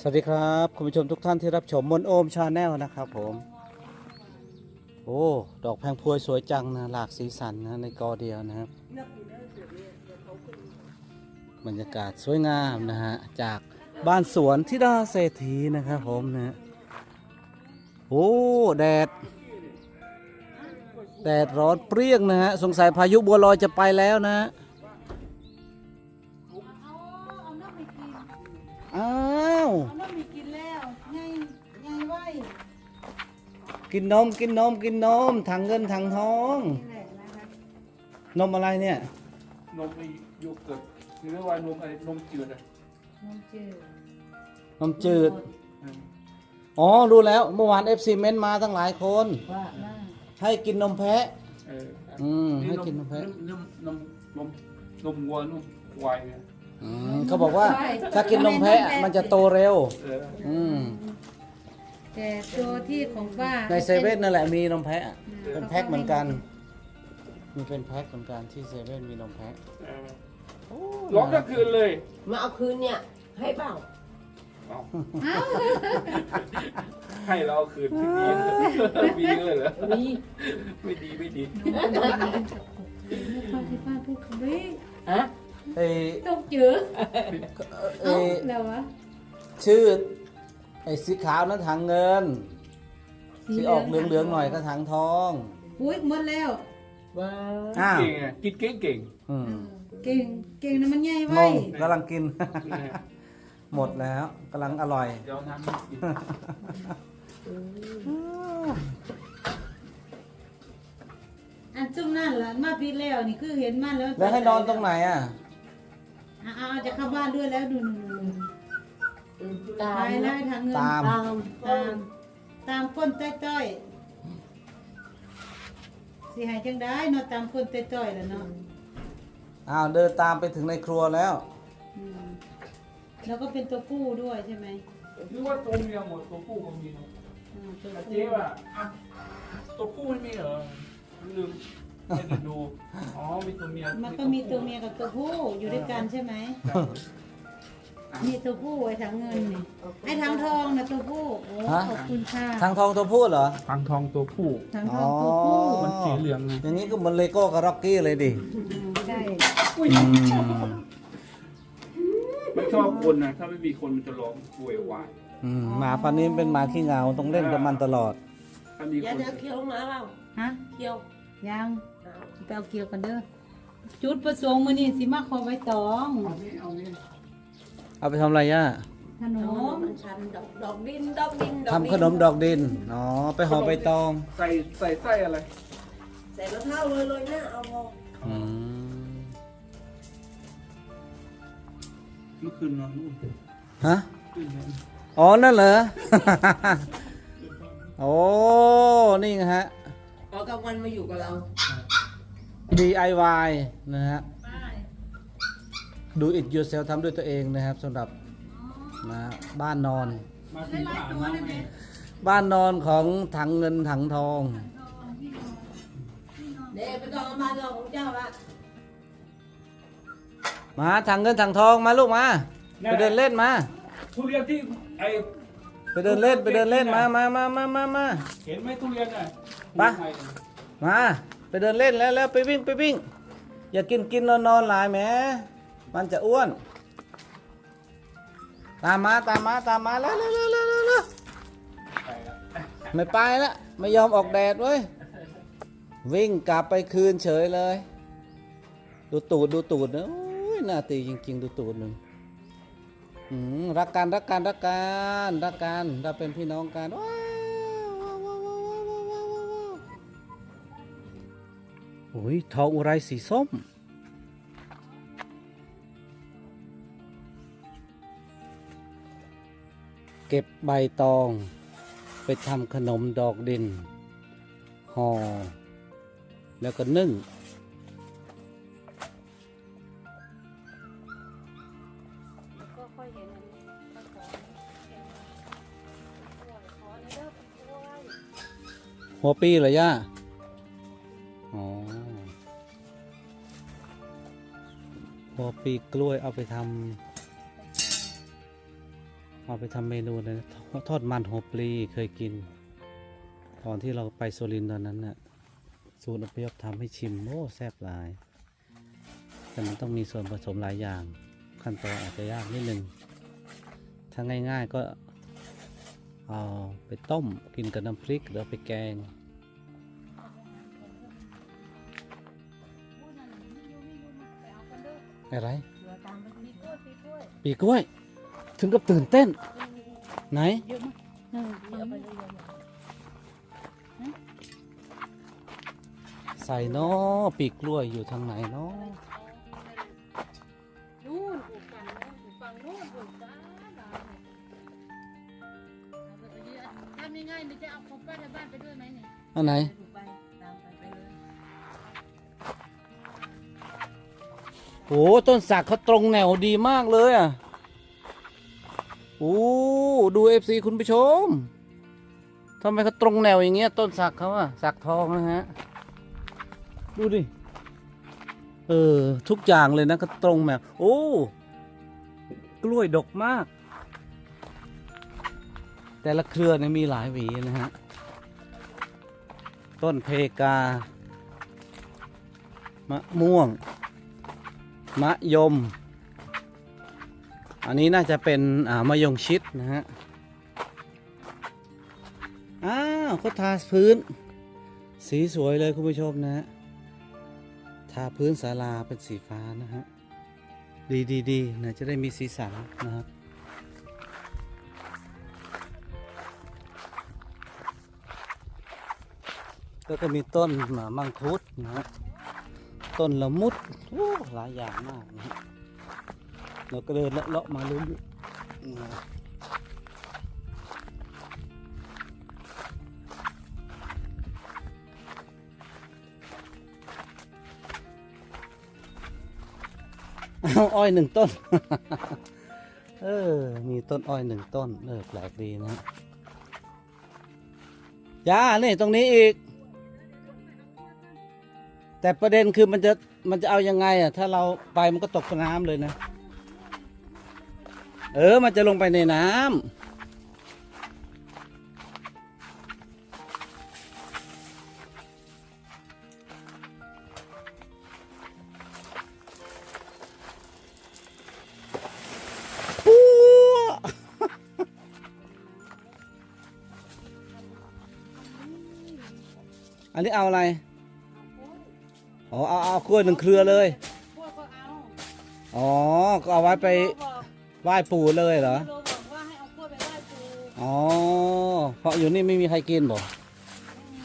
สวัสดีครับ คุณผู้ชมทุกท่านที่รับชมมนโอมชาแนลนะครับผมโอ้ดอกแพงพวยสวยจังนะหลากสีสันนะในกอเดียวนะครับ บรรยากาศสวยงามนะฮะจากบ้านสวนทิดาเศรษฐีนะครับผมนะฮะโอ้แดดแดดร้อนเปรี้ยงนะฮะสงสัยพายุบัวลอยจะไปแล้วนะฮะอ้า เอาน้ำมีกินแล้วไงไงไว้กินนมกินนมกินนมถังเงินถังทอง นี่แหละนะคะ นมอะไรเนี่ย นมไอ้โยเกิร์ตหรือว่านมอะไรนมจืดอะน้ำจืดนมจืด อืมอ๋อ รู้แล้ว เมื่อวาน FC เม้นมาตั้งหลายคน ว่ามาให้กินนมแพะ เอออืมให้กินนมแพะ นมนมนมนมวัวนมควายเนี่ย อืมเขาบอกว่าถ้ากินนมแพะมันจะโตเร็วเอออืมแต่ตัวที่ของป้าในเซเว่นนั่นแหละมีนมแพะ เป็นแพ็คเหมือนกัน มีเป็นแพ็คเหมือนกันที่เซเว่นมีนมแพะเออร้องทั้งคืนเลยมาเอาคืนเนี่ย ให้เปล่าเอาเอ้าให้เราเอาคืนที่ดีมีเลยเหรอมีไม่ดีไม่ดีป้าที่ป้าพูดคำนี้ฮะ ไอ้ต้องเจอไอ้เอ้าแล้ววะชื่อไอ้สีขาวนั้นถังเงินสีออกเหลืองๆหน่อยก็ถังทอง อุ้ยหมดแล้ว ว้าอ้าว เก่งอะกินเก่งเก่งอืมเก่งเก่งนะมันใหญ่งไว้ งกำลังกิน หมดแล้วกำลังอร่อย เดี๋ยวน้ำไม่กินอันจุ่มนั่นล่ะมาพีแล้วนี่คือเห็นมาแล้วแล้วให้นอนตรงไหนอะ อะเอาจะเข้าบ้านด้วยแล้วดูนูนตาไปมแล้นะวทางเงินตาม ตามตามตามก้นต้อยๆสิหายจังได้เนาะตามก้นต้อยๆแหล้วเนาะอ้าวเดินตามไปถึงในครัวแล้ว อืมแล้วก็เป็นตัวผู้ด้วยใช่ไหมหรือว่าตัวเมียหมดตัวผู้ก็มีเนอะอ่าตัวแต่ผู้เจ๊ว่าอะตัวผู้ไม่มีเหรอลืม ไม่ได้ดู อ๋อ มีตัวเมียมันก็มีตัวเมียกับตัวผู้อยู่ด้วยกันใช่ไหม มีตัวผู้ไอ้ถังเงินนี่ไอ้ถังทองนะตัวผู้โอ้ฮะ ขอบคุณค่ะทางทองตัวพูดเหรอฟังทองตัวผู้ ถังทองตัวผู้มันสีเหลืองไงอย่างนี้ก็เหมือนเลโก้กับร็อกกี้เลยดิอืมใช่อืมมันชอบคนนะ ถ้าไม่มีคนมันจะร้องป่วยวายอืมหมาพันธุ์นี้เป็นหมาขี้เหงาต้องเล่นกับมันตลอด ถ้ามีอย่าคนเดี๋ยวเคี้ยวมาเปล่าฮะ เคี้ยวยัง ไปเอาเกี่ยวกันเด้อจุดประสงค์มื้อนี้สิมาขอไว้ตองเอานี่เอานี่เอาไปทำอะไรย่าขนน้องมมันชันดอกดอกดินดอกดินดอกดิทำขนมดอกดินอ๋อไปห่อใบตองใส่ใส่ไส้อะไร ใส่มะพร้าวเลยเลยนะเอาพออืมเมื่อคืนนอนนู่นฮะคืนนั้นอ๋อนั่นเหรอ โอ้นี่ไงฮะเอากลางวันมาอยู่กับเรา DIY นะฮะ do it yourself ทำด้วยตัวเองนะครับสำหรับนะบ้านนอน มาถึงก็อาบน้ำให้บ้านนอนของถังเงินถังทอง เดี๋ยวไปกองมาเราของเจ้าละมาถังเงินถังทองมาลูกมา ไปเดินเล่นมา ทุเรียนที่ไอไปเดินเล่นไปเดินเล่นมามามามามามา เห็นไหมทุเรียนอะไปมา ไปเดินเล่นแล้วแล้วไปวิ่งไปวิ่ง อย่ากินกินนอนนอนหลายแหมมันจะอ้วน ตามมาตามมาตามมาแล้วเร็วเร็วเร็วเร็วเร็วไปแล้วไม่ไปละไม่ยอมออกแดดเว้ยวิ่งกลับไปคืนเฉยเลย ดูตูดดูตูดนะโอ้ยน่าตีจริง ๆ ดูตูดหนึ่งอืมรักกันรักกันรักกันรักกันเราเป็นพี่น้องกันว้า โอ้ยทองอุไรสีส้ม เก็บใบตอง ไปทำขนมดอกดินห่อแล้วก็นึ่งหัวปีเหรอย่า หัวปีกล้วยเอาไปทำเอาไปทำเมนูเลยทอดมันหัวปลีเคยกิน ตอนที่เราไปโซลินตอนนั้นน่ะสูตรอพยพทำให้ชิมโอ้แซ่บหลาย แต่มันต้องมีส่วนผสมหลายอย่าง ขั้นตอนอาจจะยากนิดนึงถ้าง่าย ๆก็เอาไปต้มกินกับน้ำพริกหรือไปแกง ออะไรเรือตามไปมีกล้วยมีกล้วยปีกล้วย ถึงกับตื่นเต้น ไหนเยอะมากหนึ่งเรือไปเรือมาใส่เนาะปีกกล้วยอยู่ทางไหนเนาะนู่นอยู่ฝั่งนู่นอยู่ฝั่งนู่นอยู่จ้าหลานทำยังไงนี่จะเอาของป้าในบ้านไปด้วยไหมเนี่ โอ้ต้นสักเขาตรงแนวดีมากเลยอะโอ้ดูเอฟซีคุณผู้ชมทำไมเขาตรงแนวอย่างเงี้ยต้นสักเขาอะสักทองนะฮะ ดูดิ เออ ทุกอย่างเลยนะก็ตรงแนวโอ้กล้วยดกมาก แต่ละเครือเนี่ยมีหลายหวีนะฮะ ต้นเพกามะม่วง มะยม อันนี้น่าจะเป็นอ่ามะยงชิดนะฮะ อ้าวเขาทาพื้น สีสวยเลยคุณผู้ชมนะฮะ ทาพื้นศาลาเป็นสีฟ้านะฮะ ดีดีดีนะจะได้มีสีสันนะครับแล้วก็มีต้นหมามังคุดนะฮะ ต้นละมุดโอ้หลายอย่างมากนะฮะเราก็เดินเลาะๆมาลุ้นเอาอ้อยหนึ่งต้น เออ มีต้นอ้อยหนึ่งต้น เออแปลกดีนะฮะย่านี่ตรงนี้อีก แต่ประเด็นคือมันจะมันจะเอายังไงอะ ถ้าเราไปมันก็ตกน้ำเลยนะ เออ มันจะลงไปในน้ำอันนี้เอาอะไร อ๋อเอาเอากล้วยหนึ่งเครือเลย พวกก็เอาอ๋อ ก็เอาไว้ไปบอกไหว้ปู่เลยเหรอ โลบอกว่าให้เอากล้วยไปไหว้ปู่อ๋อ เพราะอยู่นี่ไม่มีใครกินบอกไม่มี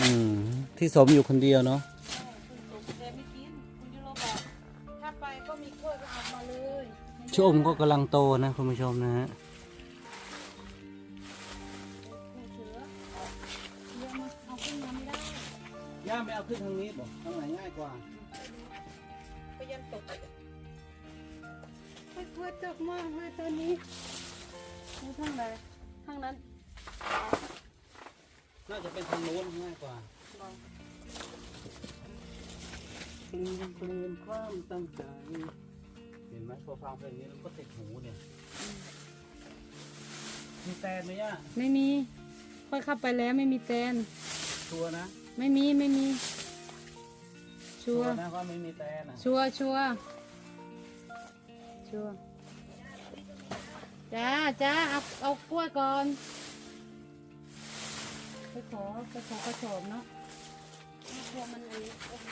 อืม ที่สมอยู่คนเดียวเนาะคุณสมแกไม่กินคุณยูโรบอกถ้าไปก็มีกล้วยก็เอามาเลยชมก็กำลังโตนะคุณผู้ชมนะฮะ ไม่เอาขึ้นทางนี้บอกทางไหนง่ายกว่าไปยันตกไปกลัวตกมากเลยตอนนี้นี่ทางไหนทางนั้นน่าจะเป็นทางโน้นง่ายกว่าบอกเปลี่ยนเปลี่ยนความตั้งใจ เห็นไหมพอฟังเพลงนี้มันก็ติดหูเนี่ยมีแตนไหมย่าไม่มีค่อยเข้าไปแล้วไม่มีแตนชัวร์นะ ไม่มีไม่มี ชัวร์นะว่าไม่มีแตนอะชัวร์ชัวร์ชัวร์จ้าจ้าเอาเอากล้วยก่อน ไปขอไปขอกระสอบเนาะพวกมันอันนี้โอ้โห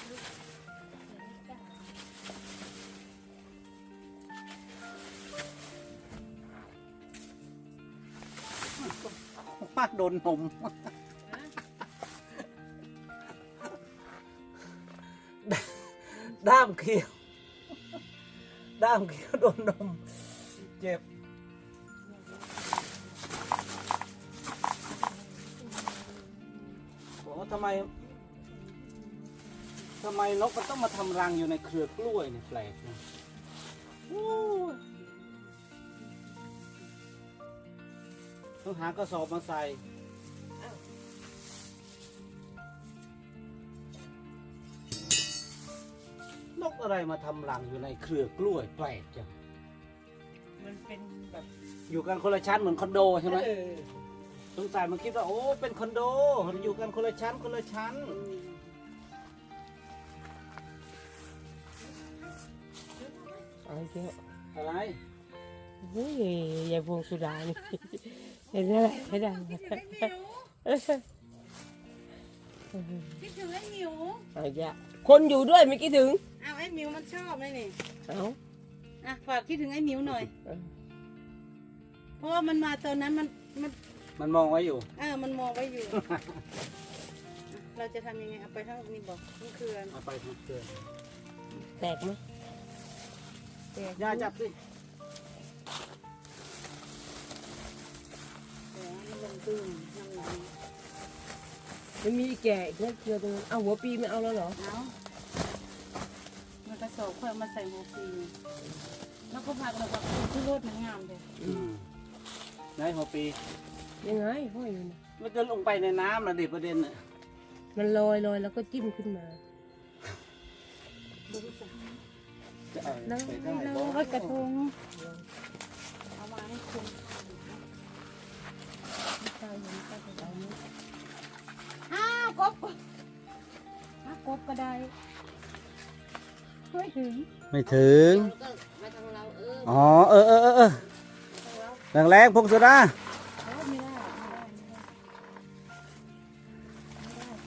ว่าโดนนม ด้ามเขียว ด้ามเขียวโดนนม เจ็บ โอ้ทำไม ทำไมนกมันต้องมาทำรังอยู่ในเครือกล้วยเนี่ยแปลกนะโอ้ยต้องหากระสอบมาใส่ กอะไรมาทำรังอยู่ในเครือกล้วยแปลกจังมันเป็นแบบอยู่กันคนละชั้นเหมือนคอนโดใช่ไหมเออสงสัยมันคิดว่าโอ้เป็นคอนโดอยู่กันคนละชั้นคนละชั้น เอาเยอะอะไรเฮ้ยยายพวงสุดานี่ เห็นอะไรไม่ได้คิดถึงไอ้หมิวเอ้ย คิดถึงไอ้หมิวเอาเยอะคนอยู่ด้วยไม่คิดถึง เอาไอ้หมิวมันชอบไหมนี่เอา อะฝากคิดถึงไอ้หมิวหน่อย เออ เพราะว่ามันมาตอนนั้นมันมันมันมองไว้อยู่ เออมันมองไว้อยู่อะเราจะทำยังไงเอาไปทั้งนี้บอกนี่คืออะไรเอาไปทุกเดือนแตกไหมย่าจับสิแต่ให้มันตึงน้ำหนัก มันมีแก่อีกนะเกลือตรงนั้นเอาหัวปีไม่เอาแล้วเหรอเอามันกระสอบเพื่อมาใส่โมฟีแล้วก็ผักแล้วก็คือรสมันงามเลยอืมไหนหัวปี ยังไงห้อยอยู่นะมันจะลงไปในน้ำนะดิประเด็นน่ะมันลอยลอยแล้วก็จิ้มขึ้นมาดูสิจะเอาแล้วไปได้แล้วบ่รสกระทงเอามาให้คุณข้าวยังข้าวจะเอาไหมอ้ากบอ้ากบก็ได้ช่ถึงไม่ถึง มาทางเราเอออ๋อ เออเออเออเออแรงแรงๆพงสุดาโอ้ไม่ได้ไม่ได้ไม่ได้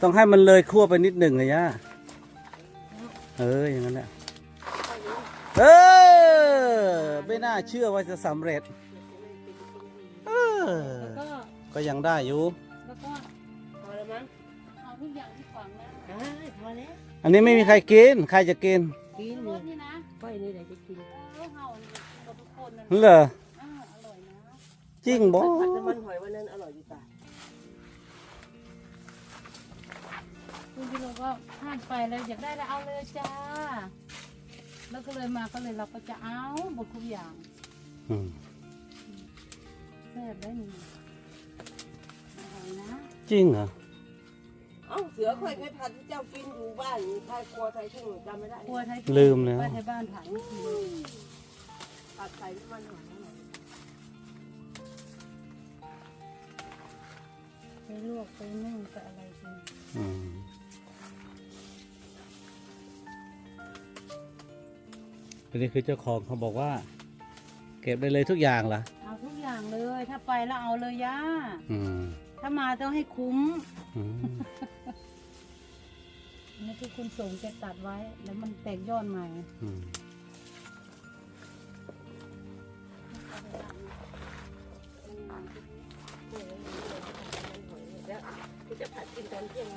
ต้องให้มันเลยคั่วไปนิดหนึ่งเลยย่าเออ อย่างนั้นแหละ เออ ไม่น่าเชื่อว่าจะสำเร็จ เออ แล้วก็ ก็ยังได้อยู่ ขวางหน้าได้พอแล้วอันนี้ไม่มีใครกิน ใครจะกินกินรเลยสนี่นะก้อยนี่แหละจะกินเออเห่าเนี่ยกับทุกคนนั่นเหรออ้าวอร่อยนะจริงบ่ผัดน้ำมันหอยวันนั้นอร่อยดีป่ะคุณพี่โลก็ผ่านไปแล้วอยากได้แล้วเอาเลยจ้า แล้วก็เลยมาก็เลยเราก็จะเอาหมดทุกอย่างอืมแซ่บได้นี่อร่อยนะ จริงเหรอเอ้าเสือค่อยเคยผัดที่เจ้ากินอยู่บ้านไทยครัวไทยทุ่งจำไม่ได้ครัวไทยลืมแล้ว บ้านไทยบ้านถ่ายไม่กินผัดใส่น้ำมันหอยหน่อยไปลวกไปนึ่งไปอะไรกินอืมอันนี้คือเจ้าของเขาบอกว่า เก็บได้เลยทุกอย่างเหรอเอาทุกอย่างเลย ถ้าไปแล้วเอาเลยย่าอืม ถ้ามาต้องให้คุ้ม อืมอันนี่คือคุณส่งจะตัดไว้ แล้วมันแตกยอดใหม่อืมแล้วกูจะผัดกินตอนเที่ยง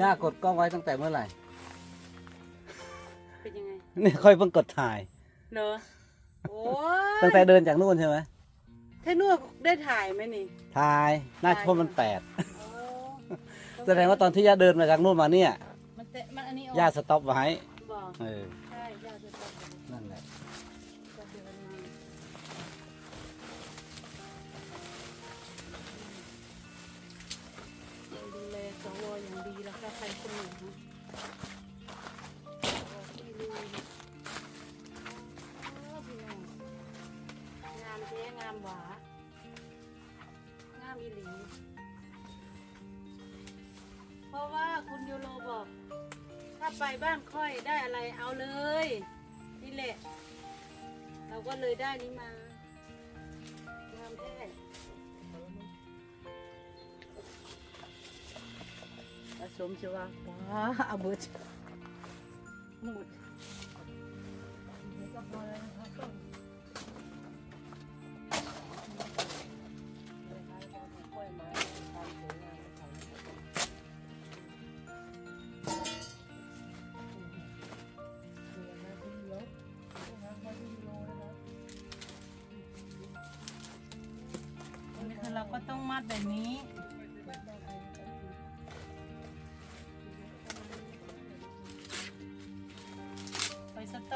ย่ากดกล้องไว้ตั้งแต่เมื่อไหร่ เป็นยังไงนี่ค่อยเพิ่งกดถ่าย เนอะโอ้ยตั้งแต่เดินจากนู่นใช่ไหมเทนวดได้ถ่ายไหมนี่ถ่ายน่าจะเพราะมันแปดโอ้แสดงว่าตอนที่ย่าเดินมาจากนู่นมาเนี่ยมันเตะมันอันนี้ออกย่าสต็อปไว้บอก เออ ดีแล้วค่ะใครคนหนึ่งนะสวที่ลุยนะอ้งงามเจ๊งามหวางามอีหลีเพราะว่าคุณยูโรบอก ถ้าไปบ้านค่อยได้อะไรเอาเลย นี่แหละ เราก็เลยได้นี้มา อาสมใช่ว่าป้าเอาเบิดหมดนี่ครัเราก็ต้องมัดแบบนี้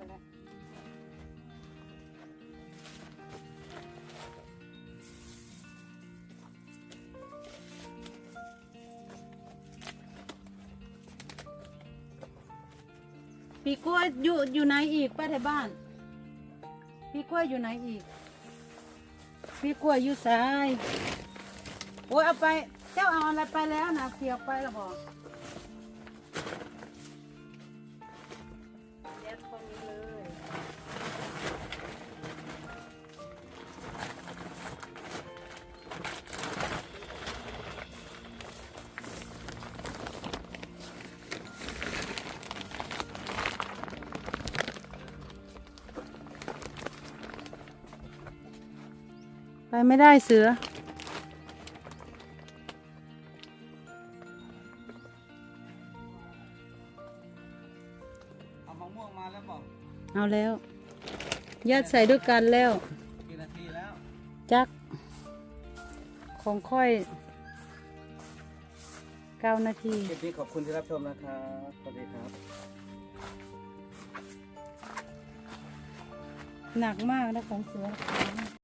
ไปแล้วปีกล้วยอยู่อยู่ไหนอีกป้าไทยบ้าน ปีกล้วยอยู่ไหนอีก ปีกล้วยอยู่ซ้ายโอ้ยเอาไป เจ้าเอาอะไรไปแล้วนะเสียบไปแล้วบอก ไปไม่ได้เสือ เอามะม่วงมาแล้วบอกเอาแล้วยัดใส่ด้วยกันแล้ว กี่นาทีแล้ว จัก ของค่อยเก้านาที คลิปนี้ขอบคุณที่รับชมนะครับสวัสดีครับ หนักมากนะของเสือ